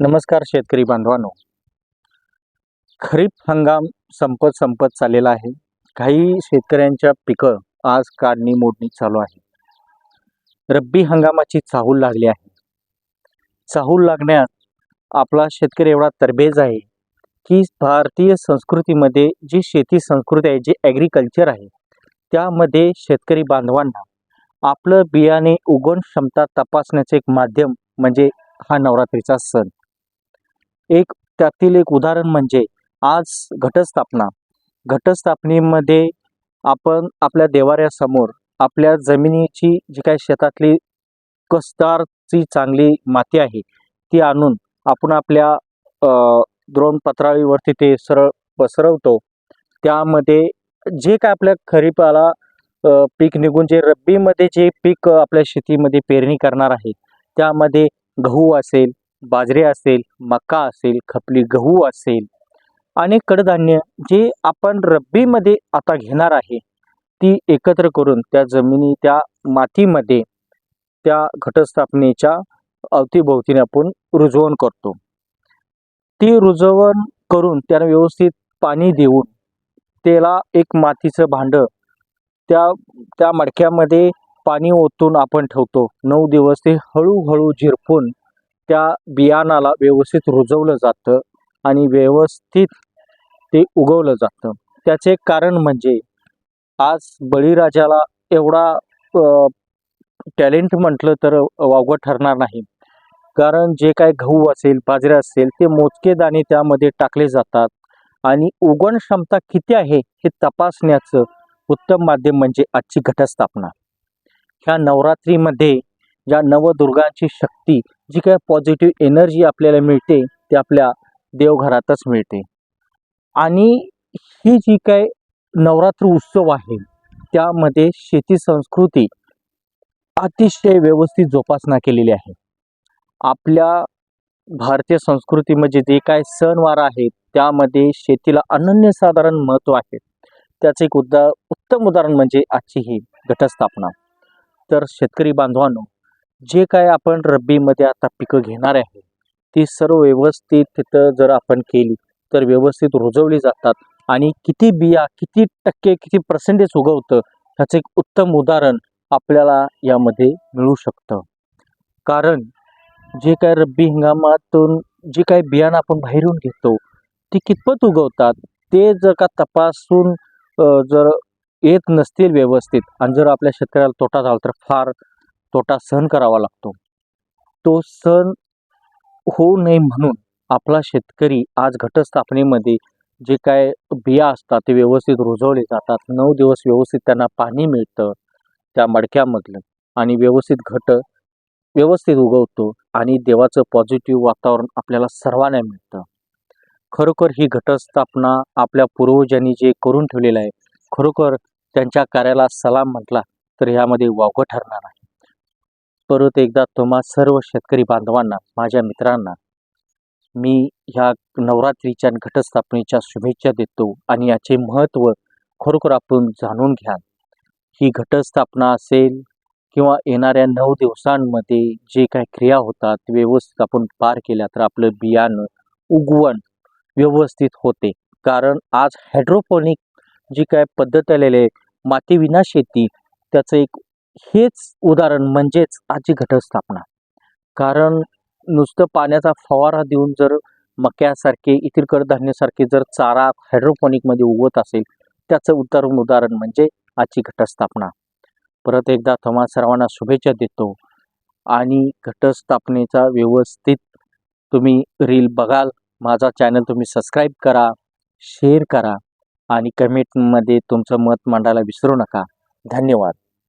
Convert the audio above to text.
नमस्कार शेतकरी बांधवांनो. खरीप हंगाम संपत संपत चाललेला आहे. काही शेतकऱ्यांच्या पिकं आज काढणी मोडणी चालू आहे. रब्बी हंगामाची चाहूल लागली आहे. चाहूल लागण्यात आपला शेतकरी एवढा तरबेज आहे की भारतीय संस्कृतीमध्ये जी शेती संस्कृती आहे जी ॲग्रिकल्चर आहे त्यामध्ये शेतकरी बांधवांना आपलं बियाणे उगवण क्षमता तपासण्याचे एक माध्यम म्हणजे हा नवरात्रीचा सण. एक त्यातील एक उदाहरण म्हणजे आज घटस्थापना. घटस्थापनेमध्ये आपण आपल्या देवाऱ्यासमोर आपल्या जमिनीची जी काही शेतातली कसदारची चांगली माती आहे ती आणून आपण आपल्या द्रोण पत्राळीवरती ते सरळ पसरवतो. त्यामध्ये जे काय आपल्या खरीपाला पीक निघून जे रब्बीमध्ये जे पीक आपल्या शेतीमध्ये पेरणी करणार आहे त्यामध्ये गहू असेल बाजरी असेल मका असेल खपली गहू असेल आणि कडधान्य जे आपण रब्बीमध्ये आता घेणार आहे ती एकत्र करून त्या जमिनी त्या मातीमध्ये त्या घटस्थापनेच्या अवतीभोवतीने आपण रुजवण करतो. ती रुजवण करून त्याला व्यवस्थित पाणी देऊन त्याला एक मातीचं भांडं त्या त्या मडक्यामध्ये पाणी ओतून आपण ठेवतो. नऊ दिवस ते हळूहळू झिरपून त्या बियाणाला व्यवस्थित रुजवलं जातं आणि व्यवस्थित ते उगवलं जातं. त्याचे कारण म्हणजे आज बळीराजाला एवढा टॅलेंट म्हटलं तर वावगं ठरणार नाही. कारण जे काय गहू असेल बाजरे असेल ते मोजके दाणे त्यामध्ये टाकले जातात. आणि उगवण क्षमता किती आहे हे तपासण्याचं उत्तम माध्यम म्हणजे आजची घटस्थापना. ह्या नवरात्रीमध्ये ज्या नवदुर्गांची शक्ती जी काय पॉझिटिव्ह एनर्जी आपल्याला मिळते ती आपल्या देवघरातच मिळते. आणि ही जी काय नवरात्र उत्सव आहे त्यामध्ये शेती संस्कृती अतिशय व्यवस्थित जोपासना केलेली आहे. आपल्या भारतीय संस्कृतीमध्ये जे काय सणवार आहेत त्यामध्ये शेतीला अनन्यसाधारण महत्त्व आहे. त्याचं एक उदा उत्तम उदाहरण म्हणजे आजची ही घटस्थापना. तर शेतकरी बांधवांनो जे काय आपण रब्बीमध्ये आता पिकं घेणार आहे ती सर्व व्यवस्थित तिथं जर आपण केली तर व्यवस्थित रुजवली जातात. आणि किती बिया किती टक्के किती पर्सेंटेज उगवतं ह्याचं एक उत्तम उदाहरण आपल्याला यामध्ये मिळू शकतं. कारण जे काय रब्बी हंगामातून जे काय बियाणं आपण बाहेरून घेतो ते कितपत उगवतात ते जर का तपासून जर येत नसतील व्यवस्थित आणि जर आपल्या शेतकऱ्याला तोटा झाला तर फार तोटा सहन करावा लागतो. तो सण होऊ नये म्हणून आपला शेतकरी आज घटस्थापनेमध्ये जे काय बिया असतात ते व्यवस्थित रुजवले जातात. नऊ दिवस व्यवस्थित त्यांना पाणी मिळतं त्या मडक्यामधलं आणि व्यवस्थित घट व्यवस्थित उगवतो आणि देवाचं पॉझिटिव्ह वातावरण आपल्याला सर्वांना मिळतं. खरोखर ही घटस्थापना आपल्या पूर्वजांनी जे करून ठेवलेलं आहे खरोखर त्यांच्या कार्याला सलाम म्हटला तर ह्यामध्ये वावगं ठरणार आहे. परत एकदा तुम्हा सर्व शेतकरी बांधवांना माझ्या मित्रांना मी ह्या नवरात्रीच्या घटस्थापनेच्या शुभेच्छा देतो आणि याचे महत्त्व खरोखर आपण जाणून घ्या ही घटस्थापना असेल किंवा येणाऱ्या नऊ दिवसांमध्ये जे काही क्रिया होतात व्यवस्थित आपण पार केल्या तर आपलं बियाणं उगवण व्यवस्थित होते. कारण आज हायड्रोपोनिक जी काय पद्धत आलेली आहे मातीविना शेती त्याचं एक हेच उदाहरण म्हणजेच आजची घटस्थापना. कारण नुसतं पाण्याचा फवारा देऊन जर मक्यासारखे इतर कडधान्यासारखे जर चारा हायड्रोपोनिकमध्ये उगवत असेल त्याचं उत्तम उदाहरण म्हणजे आजची घटस्थापना. परत एकदा थमा सर्वांना शुभेच्छा देतो. आणि घटस्थापनेचा व्यवस्थित तुम्ही रील बघाल माझा चॅनल तुम्ही सबस्क्राईब करा शेअर करा आणि कमेंटमध्ये तुमचं मत मांडायला विसरू नका. धन्यवाद.